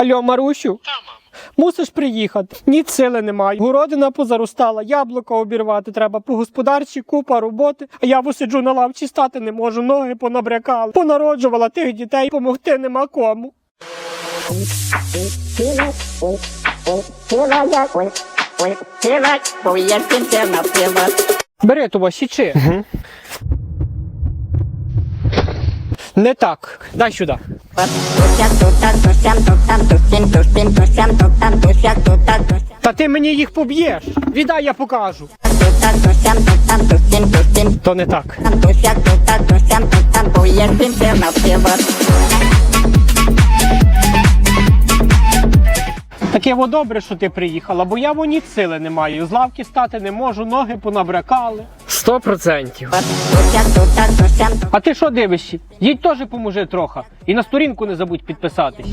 Алло, Марусю, Та, мамо. мусиш приїхати. Ні сили немає. Городина позаростала, яблука обірвати треба, по господарчі купа роботи. А я сиджу на лавці стати не можу, ноги понабрякали. Понароджувала тих дітей, помогти нема кому. Бери того, січи. Не так. Дай сюди. Та ти мені їх поб'єш. Віддай, я покажу. То не так. Таке во добре, що ти приїхала, бо я во ні сили не маю. З лавки стати не можу, ноги понабрякали. Сто процентів. А ти що дивишся? Їдь теж поможи трохи. І на сторінку не забудь підписатись.